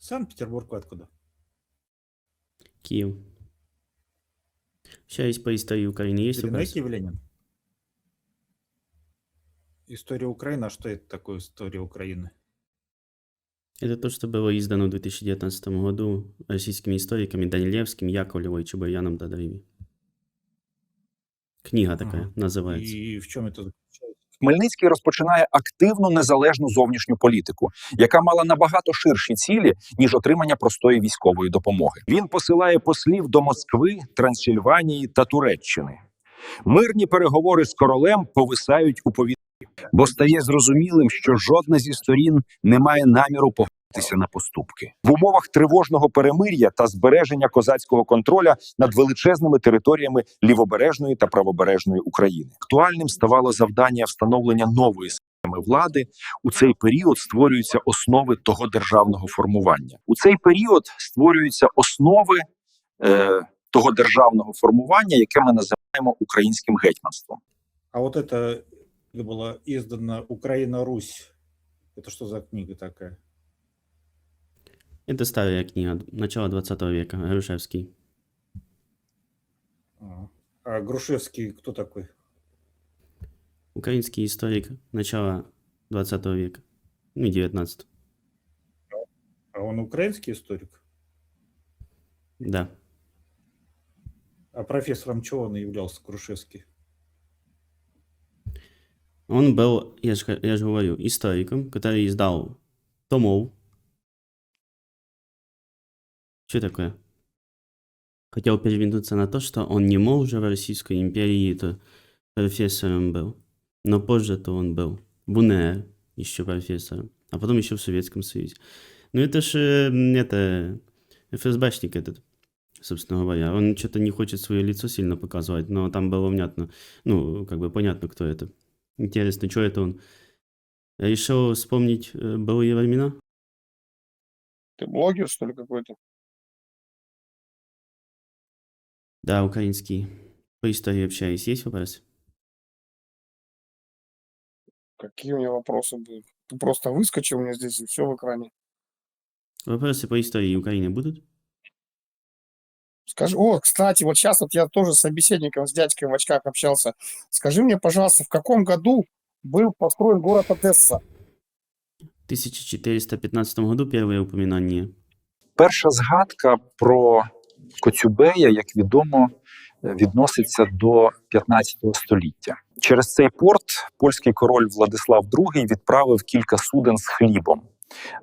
Санкт-Петербург откуда? Киев. Общаюсь по истории Украины. Есть Или на вопрос? Киев Ленин? История Украины. А что это такое история Украины? Это то, что было издано в 2019 году российскими историками Данилевским, Яковлевой, Чубаяном Дадаевой. Книга такая Ага. называется. И в чем это? Хмельницький розпочинає активну незалежну зовнішню політику, яка мала набагато ширші цілі ніж отримання простої військової допомоги. Він посилає послів до Москви, Трансильванії та Туреччини. Мирні переговори з королем повисають у повітрі, бо стає зрозумілим, що жодна зі сторін не має наміру погодитися на поступки в умовах тривожного перемир'я та збереження козацького контроля над величезними територіями лівобережної та правобережної України. Актуальним ставало завдання встановлення нової системи влади. У цей період створюються основи того державного формування. У цей період створюються основи е, того державного формування, яке ми називаємо українським гетьманством. А вот это было издано Украина-Русь. Это что за книга такая? Это старая книга, начала 20 века, Грушевский. А, а Грушевский кто такой? Украинский историк начала 20 века, ну и 19 А он украинский историк? Да. А профессором чего он являлся, Грушевский? Он был, я же, я же говорю, историком, который издал томов. Что такое? Хотел перевинуться на то, что он не мог уже в Российской империи то профессором был. Но позже-то он был в УНР еще профессором, а потом еще в Советском Союзе. Ну это же, м, это, ФСБшник этот, собственно говоря. Он что-то не хочет свое лицо сильно показывать, но там было понятно, ну, как бы понятно, кто это. Интересно, что это он? Решил вспомнить э, былые времена? Ты блогер, что ли, какой-то? Да, украинский. По истории общаюсь. Есть вопросы? Какие у меня вопросы будут? Ты просто выскочил у меня здесь, и все в экране. Вопросы по истории Украины будут? Скажи, о, кстати, вот сейчас вот я тоже с собеседником, с дядькой в очках общался. Скажи мне, пожалуйста, в каком году был построен город Одесса? В 1415 году первое упоминание. Перша згадка про Коцюбея, як відомо, відноситься до 15 століття. Через цей порт польський король Владислав II відправив кілька суден з хлібом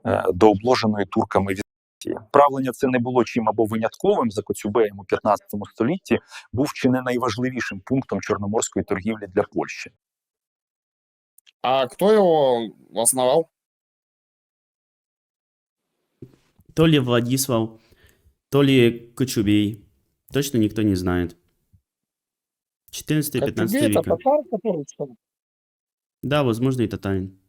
е, до обложеної турками Візантії. Правлення це не було чим або винятковим за Коцюбеєм у 15 столітті, був чи не найважливішим пунктом чорноморської торгівлі для Польщі. А кто его основал? То ли Владислав, то ли Кочубей. Точно никто не знает. 14-15 Коцюбей это века. татар, который? Да, возможно, и татарин.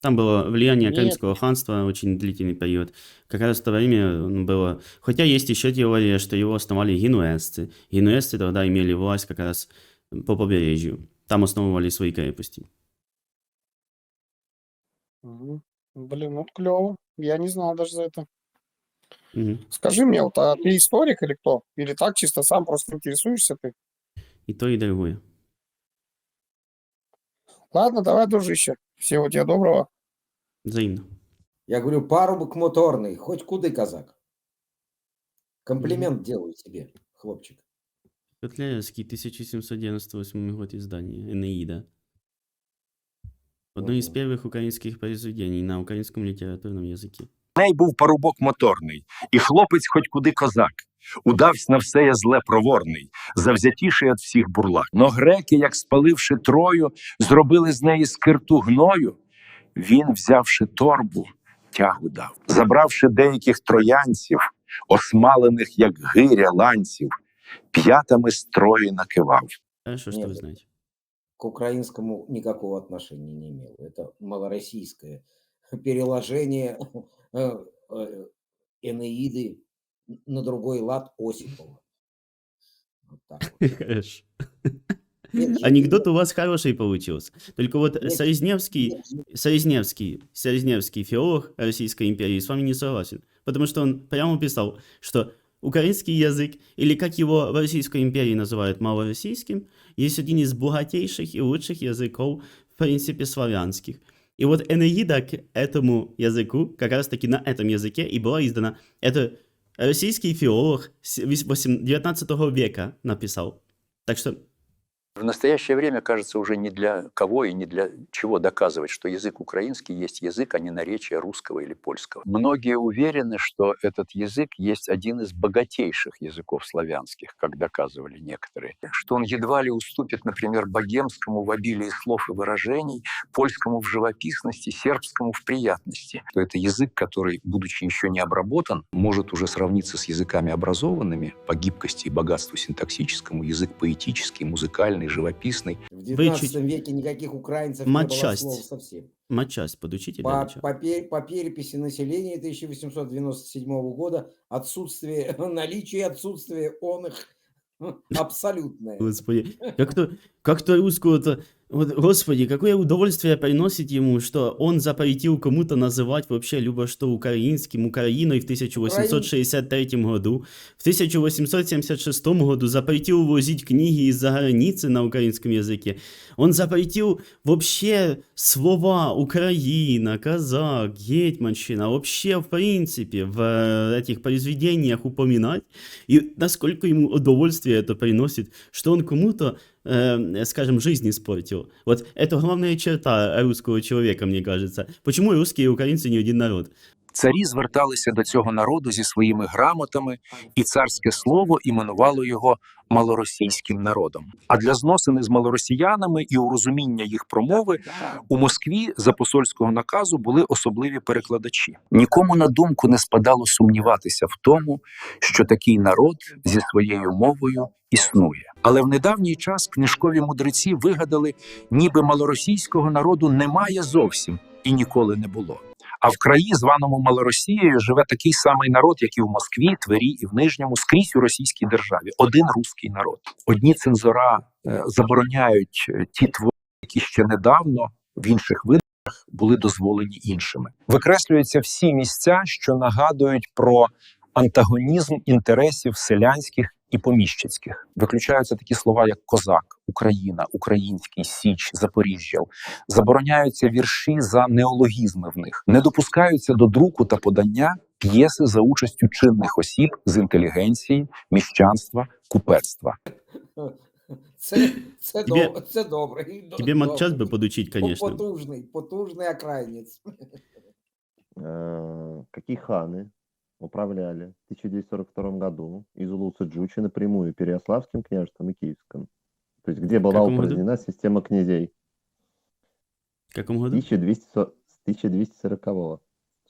Там было влияние Нет. Крымского ханства очень длительный период. Как раз в то время было... Хотя есть еще теория, что его основали генуэзцы. Генуэзцы тогда имели власть как раз по побережью. Там основывали свои крепости. Блин, ну клево. Я не знал даже за это. Мгм. Скажи мне, вот, а ты историк или кто? Или так чисто сам просто интересуешься ты? И то, и другое. Ладно, давай, дружище. Всего тебе доброго. Взаимно. Я говорю, парубок моторний, хоть куди казак. Комплімент делаю тебе, хлопчик. Котляревский, 1798 год издания, Энеида. Одно из первых украинских произведений на украинском литературном языке. Неї був парубок моторний, і хлопець хоч куди козак. Удавсь на все я зле проворний, завзятіший від всіх бурлак. Но греки, як спаливши трою, зробили з неї скирту гною. Він, взявши торбу, тягу дав, забравши деяких троянців, осмалених, як гиря ланців, п'ятами строї накивав. Хорошо, что Нет. вы знаете. К украинскому никакого отношения не имел. Это малороссийское переложение э, э, Энеиды на другой лад Осипова. Вот так вот. Хорошо. Нет, Анекдот у вас хороший получился. Только вот Нет. Саризневский, Саризневский, Саризневский филолог Российской империи с вами не согласен. Потому что он прямо писал, что украинский язык, или как его в Российской империи называют малороссийским, есть один из богатейших и лучших языков, в принципе, славянских. И вот Энеида к этому языку, как раз таки на этом языке и была издана. Это российский филолог с вось- восем- 19 века написал. Так что В настоящее время, кажется, уже не для кого и не для чего доказывать, что язык украинский есть язык, а не наречие русского или польского. Многие уверены, что этот язык есть один из богатейших языков славянских, как доказывали некоторые. Что он едва ли уступит, например, богемскому в обилии слов и выражений, польскому в живописности, сербскому в приятности. Что это язык, который, будучи еще не обработан, может уже сравниться с языками образованными по гибкости и богатству синтаксическому, язык поэтический, музыкальный, живописный. В 19 чуть- веке никаких украинцев не было Матчасть. слов совсем. матчасть подучите По, по по переписи населения 1897 года отсутствие, наличие и отсутствие он их абсолютное. Господи, как-то, как-то русского-то, вот, господи, какое удовольствие приносит ему, что он запретил кому-то называть вообще любо что украинским, Украиной в 1863 году, в 1876 году запретил возить книги из-за границы на украинском языке, он запретил вообще слова Украина, казак, гетьманщина, вообще в принципе в э, этих произведениях упоминать, и насколько ему удовольствие это приносит, что он кому-то, э, скажем, жизнь испортил. Вот это главная черта русского человека, мне кажется. Почему русские и украинцы не один народ? Царі зверталися до цього народу зі своїми грамотами, і царське слово іменувало його малоросійським народом. А для зносини з малоросіянами і урозуміння їх промови у Москві за посольського наказу були особливі перекладачі. Нікому на думку не спадало сумніватися в тому, що такий народ зі своєю мовою існує. Але в недавній час книжкові мудреці вигадали, ніби малоросійського народу немає зовсім і ніколи не було. А в краї, званому Малоросією, живе такий самий народ, як і в Москві, Твері і в Нижньому, скрізь у російській державі. Один руський народ. Одні цензора е, забороняють е, ті твори, які ще недавно в інших видах були дозволені іншими. Викреслюються всі місця, що нагадують про антагонізм інтересів селянських і поміщицьких. Виключаються такі слова, як козак, Україна, український, Січ, Запоріжжя. Забороняються вірші за неологізми в них. Не допускаються до друку та подання п'єси за участю чинних осіб з інтелігенції, міщанства, купецтва. Це, це, Тебе- доб- це добре. і до- Тебе матчас бы добре. подучить, По- конечно. Потужний, потужний окраїнець. э, какие ханы Управляли в 1942 году из Улуса Джучи напрямую Переяславским княжеством и Киевским. То есть где была каком году? упразднена система князей. В каком году? 1200, со- с 1240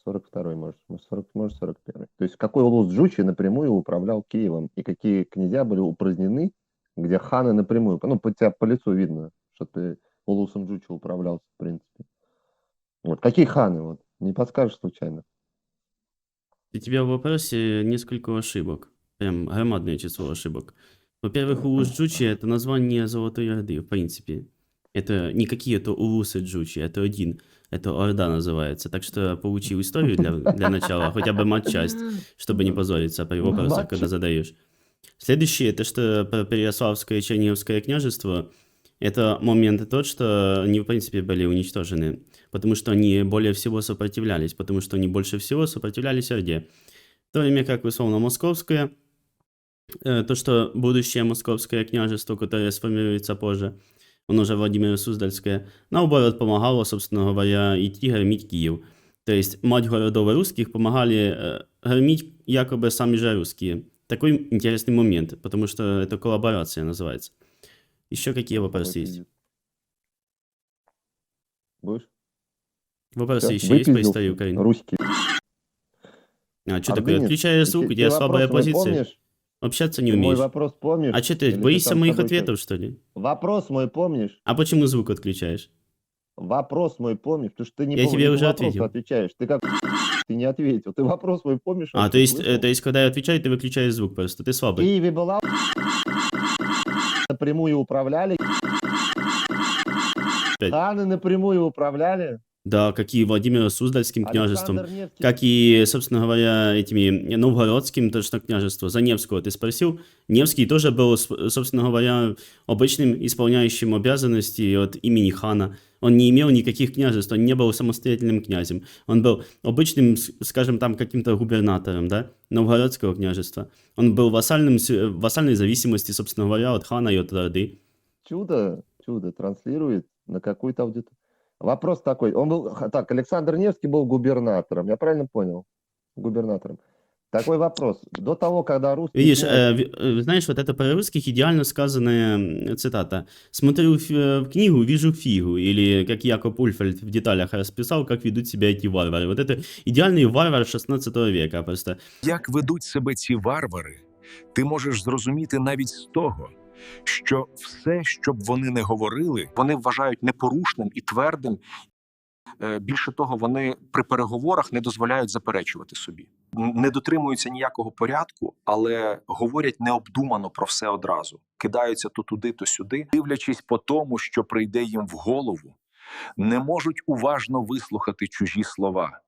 42 может, может, 40, может 41 То есть какой Улус Джучи напрямую управлял Киевом и какие князья были упразднены, где ханы напрямую, ну, по тебя по лицу видно, что ты Улусом Джучи управлялся, в принципе. Вот, какие ханы, вот, не подскажешь случайно? У тебя в вопросе несколько ошибок. Прям громадное число ошибок. Во-первых, Улус Джучи это название Золотой Орды, в принципе. Это не какие-то Улусы Джучи, это один. Это Орда называется. Так что получил историю для, для начала, хотя бы матчасть, чтобы не позориться при вопросах, когда задаешь. Следующее, это что про Переяславское и Черниговское княжество, это момент тот, что они, в принципе, были уничтожены, потому что они более всего сопротивлялись, потому что они больше всего сопротивлялись Орде. В то время как, условно, Московское, э, то, что будущее Московское княжество, которое сформируется позже, оно же Владимир Суздальское, наоборот, помогало, собственно говоря, идти громить Киев. То есть мать городов русских помогали э, громить якобы сами же русские. Такой интересный момент, потому что это коллаборация называется. Еще какие вопросы есть? Выпиздил. Будешь? Вопросы Всё, еще есть по истории Украины? Русский. А что Аргумент. такое? Отключаешь Ты- звук, у ты тебя слабая мой позиция. помнишь? Общаться не Ты Мой умеешь. вопрос помнишь? А что ты, Или ты боишься с моих ответов, что ли? Вопрос мой помнишь? А почему звук отключаешь? Вопрос мой помнишь? Потому что ты не, Я пом- тебе уже ответил. отвечаешь. Ты как ты не ответил. Ты вопрос мой помнишь? А, то есть, слышал? э, то есть, когда я отвечаю, ты выключаешь звук просто. Ты В слабый. Киеве была напрямую управляли. Даны напрямую управляли. Да, как и Владимиром Суздальским княжеством, Невский как и, собственно говоря, этими Новгородским точно княжество. За Невского ты спросил. Невский тоже был, собственно говоря, обычным исполняющим обязанности от имени хана. Он не имел никаких княжеств, он не был самостоятельным князем. Он был обычным, скажем, там каким-то губернатором, да, Новгородского княжества. Он был вассальным, вассальной зависимости, собственно говоря, от хана и от Орды. чудо, чудо транслирует на какую-то аудиторию. Вопрос такой. Он был, х- так, Александр Невский был губернатором, я правильно понял? Губернатором. Такой вопрос. До того, когда русские... Видишь, князь- э, ви- э, знаешь, вот это про русских идеально сказанная м, цитата. Смотрю ф- э, в книгу, вижу фигу. Или как Якоб Ульфальд в деталях расписал, как ведут себя эти варвары. Вот это идеальный варвар 16 века просто. Як ведуть себе ці варвари, ти можеш зрозуміти навіть з того, що все, що б вони не говорили, вони вважають непорушним і твердим. Е, Більше того, вони при переговорах не дозволяють заперечувати собі, не дотримуються ніякого порядку, але говорять необдумано про все одразу, кидаються то туди, то сюди, дивлячись по тому, що прийде їм в голову, не можуть уважно вислухати чужі слова,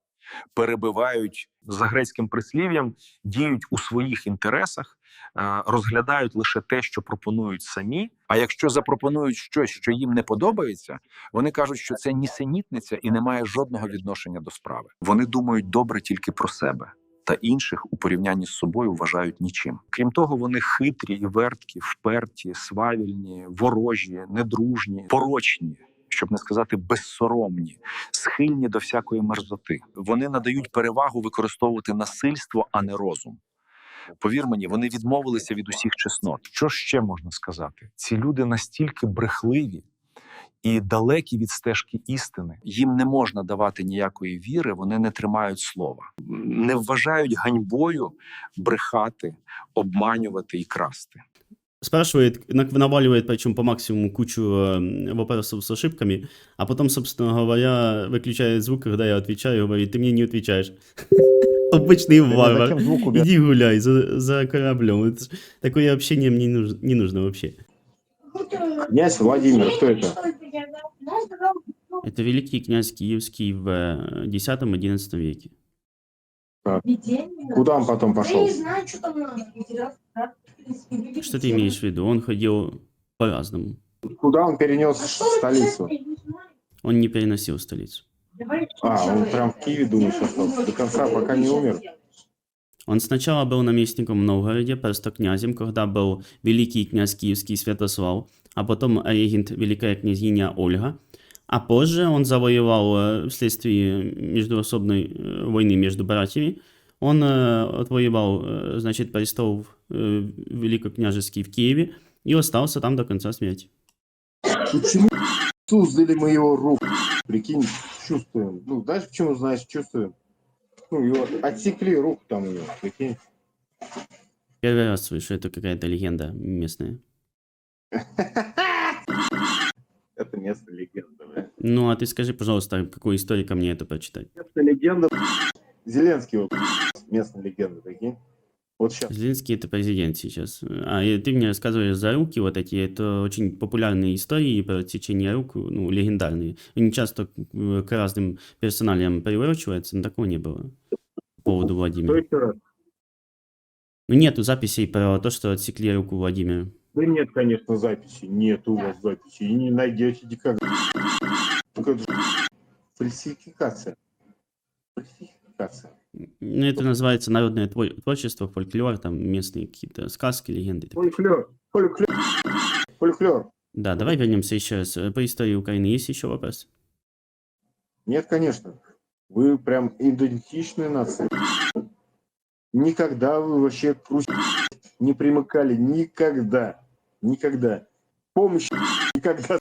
перебивають за грецьким прислів'ям, діють у своїх інтересах, е, розглядають лише те, що пропонують самі. А якщо запропонують щось, що їм не подобається, вони кажуть, що це нісенітниця і не має жодного відношення до справи. Вони думають добре тільки про себе. Та інших у порівнянні з собою вважають нічим. Крім того, вони хитрі і верткі, вперті, свавільні, ворожі, недружні, порочні, щоб не сказати безсоромні, схильні до всякої мерзоти. Вони надають перевагу використовувати насильство, а не розум. Повір мені, вони відмовилися від усіх чеснот. Що ще можна сказати? Ці люди настільки брехливі і далекі від стежки істини. Їм не можна давати ніякої віри, вони не тримають слова, не вважають ганьбою брехати, обманювати і красти. Спрашивает, наваливает причем по максимуму кучу э, вопросов с ошибками, а потом, собственно говоря, выключает звук, когда я отвечаю, и говорит, ты мне не отвечаешь. Обычный варвар. Иди гуляй за, за кораблем. Это такое общение мне не нужно, не нужно вообще. Князь Владимир, кто это? Это великий князь Киевский в э, X-XI веке. Куда он потом пошел? Что ты имеешь в виду? Он ходил по-разному. Куда он перенес столицу? Он не переносил столицу. А, он прям в Киеве, думаешь, остался? До конца, пока не умер? Он сначала был наместником в Новгороде, просто князем, когда был великий князь киевский Святослав, а потом регент великая княгиня Ольга. А позже он завоевал э, вследствие междуособной э, войны между братьями, он э, отвоевал, значит, престол великокняжеский в Киеве и остался там до конца смерти. Почему создали мы его руку? Прикинь, чувствуем. Ну, знаешь, почему, знаешь, чувствуем? Ну, его отсекли руку там у него, прикинь. Первый раз слышу, это какая-то легенда местная. Это место легенда, бля. Ну, а ты скажи, пожалуйста, какой историка мне это прочитать? Место легенда. Зеленский местная легенда, прикинь. Вот сейчас. Зеленский это президент сейчас. А ты мне рассказываешь за руки вот эти, это очень популярные истории про течение рук, ну, легендарные. Они часто э, к разным персоналиям приурочиваются, но такого не было по поводу Что Владимира. еще раз? Ну, нету записей про то, что отсекли руку Владимира. Да нет, конечно, записи. Нет у вас записи. И не найдете никогда. Только фальсификация. Фальсификация. Ну, это называется народное твор- творчество, фольклор, там местные какие-то сказки, легенды. Фольклор. Фольклор. Фольклор. Да, давай вернемся еще раз. По истории Украины есть еще вопрос? Нет, конечно. Вы прям идентичная нация. Никогда вы вообще к Руси не примыкали. Никогда. Никогда. Помощь никогда.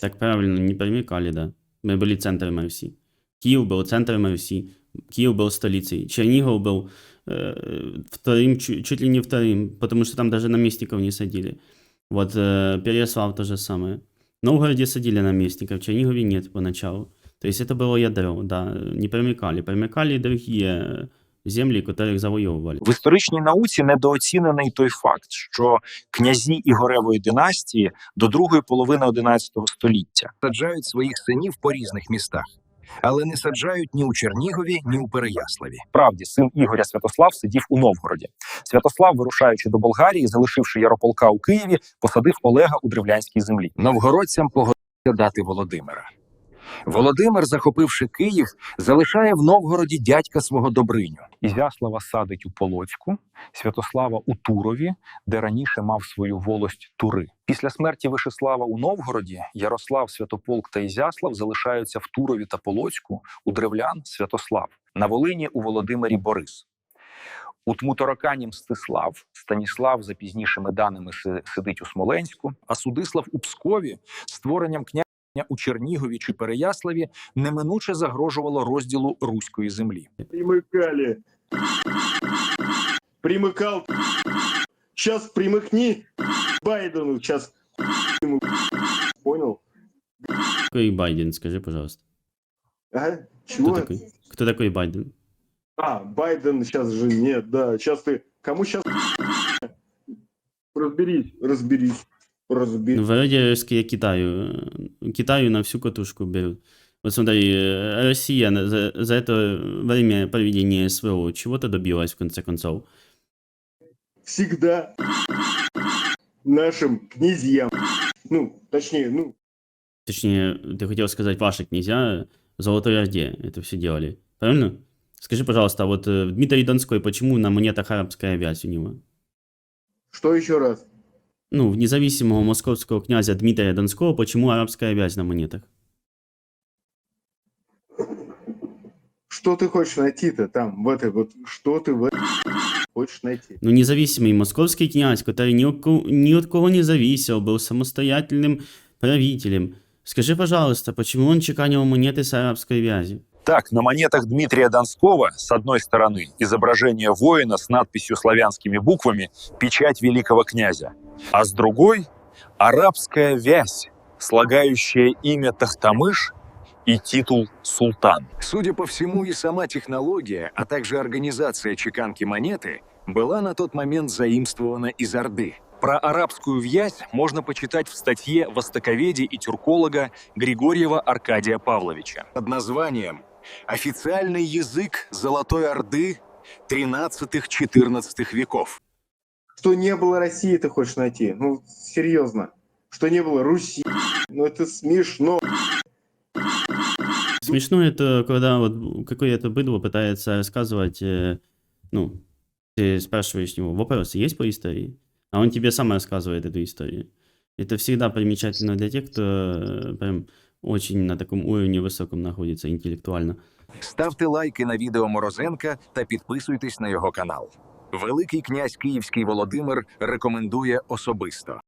Так правильно, не примыкали, да. Мы были центром Руси. Киев был центром Руси. Киев был столицей. Чернигов был э, вторым, чу- чуть ли не вторым, потому что там даже наместников не садили. Вот э, Переяслав то же самое. В Новгороде садили наместников, в Чернигове нет поначалу. То есть это было ядро, да, не примыкали. Примыкали другие земли, которых завоевывали. В історичній науці недооцінений той факт, що князі Ігоревої династії до другої половини XI століття саджають своїх синів по різних містах, але не саджають ні у Чернігові, ні у Переяславі. Правді, син Ігоря Святослав сидів у Новгороді. Святослав, вирушаючи до Болгарії, залишивши Ярополка у Києві, посадив Олега у древлянській землі. Новгородцям погодився дати Володимира. Володимир, захопивши Київ, залишає в Новгороді дядька свого Добриню. Ізяслава садить у Полоцьку, Святослава у Турові, де раніше мав свою волость Тури. Після смерті Вишеслава у Новгороді Ярослав, Святополк та Ізяслав залишаються в Турові та Полоцьку, у древлян Святослав, на Волині у Володимирі Борис. У Тмуторокані Мстислав, Станіслав, за пізнішими даними, сидить у Смоленську, а Судислав у Пскові створенням князя у Чернігові чи Переяславі неминуче загрожувало розділу руської землі. Примыкали. Примыкал. Сейчас примыкни Байдену. Сейчас Понял? Какой Байден, скажи, пожалуйста. А? Кто Чего? такой? Кто такой Байден? А, Байден сейчас же нет, да. Сейчас ты... Кому сейчас... Разберись, разберись, Разберись. Ну, вроде Китаю. Китаю на всю катушку берут. Вот смотри, Россия за, за это время проведения СВО чего-то добилась в конце концов. Всегда нашим князьям, ну, точнее, ну, Точнее, ты хотел сказать, ваши князья в Золотой Орде это все делали. Правильно? Скажи, пожалуйста, а вот э, Дмитрий Донской, почему на монетах арабская вязь у него? что еще раз? Ну, в независимого московского князя Дмитрия Донского, почему арабская вязь на монетах? Что ты хочешь найти-то там, в этой вот, что ты в этой хочешь найти? Ну, независимый московский князь, который ни от, кого, ни от кого не зависел, был самостоятельным правителем. Скажи, пожалуйста, почему он чеканил монеты с арабской вязью? Так, на монетах Дмитрия Донского с одной стороны изображение воина с надписью славянскими буквами «Печать великого князя», а с другой – арабская вязь, слагающая имя Тахтамыш и титул «Султан». Судя по всему, и сама технология, а также организация чеканки монеты была на тот момент заимствована из Орды. Про арабскую вязь можно почитать в статье востоковеде и тюрколога Григорьева Аркадия Павловича. Под названием «Официальный язык Золотой Орды 13-14 веков». Что не было России, ты хочешь найти? Ну, серьезно. Что не было Руси. Ну, это смешно. Смешно это, когда вот какое-то быдло пытается рассказывать, э, ну, ты спрашиваешь него, вопросы есть по истории? А он тебе сам рассказывает эту историю. Это всегда примечательно для тех, кто э, прям очень на таком уровне высоком находится интеллектуально. Ставте лайки на відео Морозенка та підписуйтесь на його канал. Великий князь Київський Володимир рекомендує особисто.